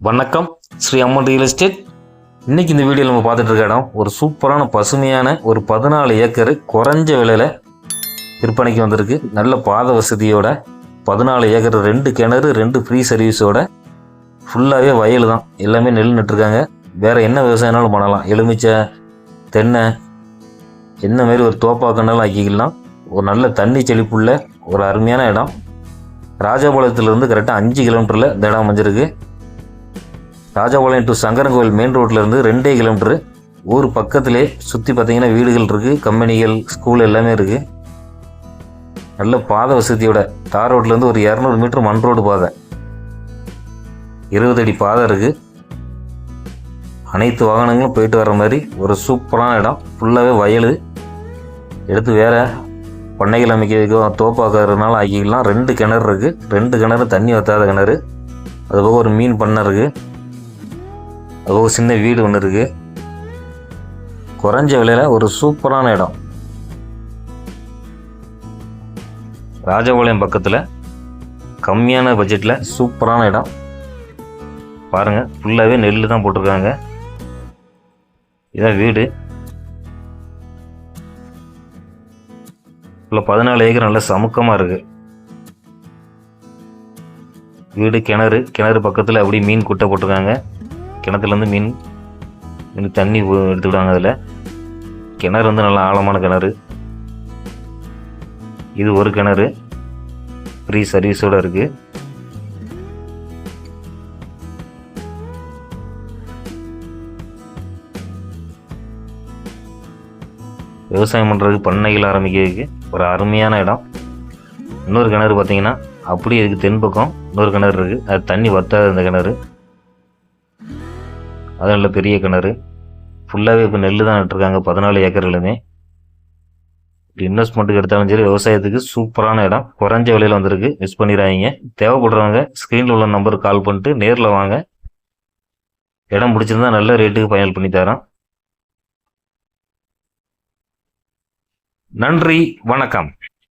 வணக்கம். ஸ்ரீ அம்மன் real estate இன்றைக்கி இந்த வீடியோவில் நம்ம பார்த்துட்டு இருக்க இடம் ஒரு சூப்பரான பசுமையான ஒரு பதினாலு ஏக்கர் குறைஞ்ச விலையில் விற்பனைக்கு வந்திருக்கு. நல்ல பாத வசதியோட பதினாலு ஏக்கர் ரெண்டு கிணறு ரெண்டு ஃப்ரீ சர்வீஸோட ஃபுல்லாகவே வயல் தான். எல்லாமே நெல் நட்டுருக்காங்க வேறு என்ன விவசாயம்னாலும் பண்ணலாம். எலுமிச்சை தென்னை என்ன மாரி ஒரு தோப்பாக்கண்டாலும் ஆக்கிக்கலாம். ஒரு நல்ல தண்ணி செழிப்புள்ள ஒரு அருமையான இடம். ராஜபாளையத்துலேருந்து கரெக்டாக அஞ்சு கிலோமீட்டரில் இந்த இடம் அமைஞ்சிருக்கு. ராஜபாளையம் டு சங்கரங்கோவில் மெயின் ரோட்லேருந்து ரெண்டே கிலோமீட்ரு ஊர் பக்கத்திலே சுற்றி பார்த்தீங்கன்னா வீடுகள் இருக்குது கம்பெனிகள் ஸ்கூல் எல்லாமே இருக்குது நல்ல பாதை வசதியோட தார் ரோட்லேருந்து ஒரு இரநூறு மீட்டர் மண் ரோடு பாதை. இருபது அடி பாதை இருக்குது அனைத்து வாகனங்களும் போயிட்டு வர மாதிரி ஒரு சூப்பரான இடம். ஃபுல்லாகவே வயல். எடுத்து வேறு பண்ணைகள் அமைக்கிறதுக்கும் தோப்பாக்கிறதுனால ஆக்கிக்கலாம். ரெண்டு கிணறு இருக்குது ரெண்டு கிணறு தண்ணி வத்தாத கிணறு. அது போக ஒரு மீன் பண்ணை இருக்குது ஒரு சின்ன வீடு ஒன்று இருக்குது குறைஞ்ச விலையில் ஒரு சூப்பரான இடம். ராஜபாளையம் பக்கத்தில் கம்மியான பட்ஜெட்டில் சூப்பரான இடம். பாருங்கள் ஃபுல்லாகவே நெல் தான் போட்டிருக்காங்க. இதான் வீடு. ஃபுல்லாக பதினாலு ஏக்கர் நல்ல சமுக்கமாக இருக்குது வீடு கிணறு கிணறு பக்கத்தில் அப்படியே மீன் குட்டை போட்டிருக்காங்க. கிணத்துலேருந்து மீன் மீன் தண்ணி ஊ- எடுத்துக்கிட்டாங்க அதில். கிணறு வந்து நல்லா ஆழமான கிணறு. இது ஒரு கிணறு. ஃப்ரீ சர்வீஸோடு இருக்குது விவசாயம் பண்ணுறதுக்கு பண்ணைகள் ஆரம்பிக்கிறதுக்கு ஒரு அருமையான இடம். இன்னொரு கிணறு பார்த்தீங்கன்னா அப்படியே இருக்குது தென்பக்கம் இன்னொரு கிணறு இருக்குது அது தண்ணி வத்தாத அந்த கிணறு. அது நல்ல பெரிய கிணறு. ஃபுல்லாகவே இப்போ நெல் தான் நட்டுருக்காங்க பதினாலு ஏக்கர்களுமே இன்வெஸ்ட்மெண்ட்டுக்கு எடுத்தாலும் சரி விவசாயத்துக்கு சூப்பரான இடம். குறைஞ்ச விலையில் வந்திருக்கு. மிஸ் பண்ணிடாதீங்க. தேவைப்படுறவங்க ஸ்க்ரீனில் உள்ள நம்பருக்கு கால் பண்ணிட்டு நேரில் வாங்க. இடம் பிடிச்சிருந்தா நல்ல ரேட்டுக்கு ஃபைனல் பண்ணி தரோம் நன்றி. வணக்கம்.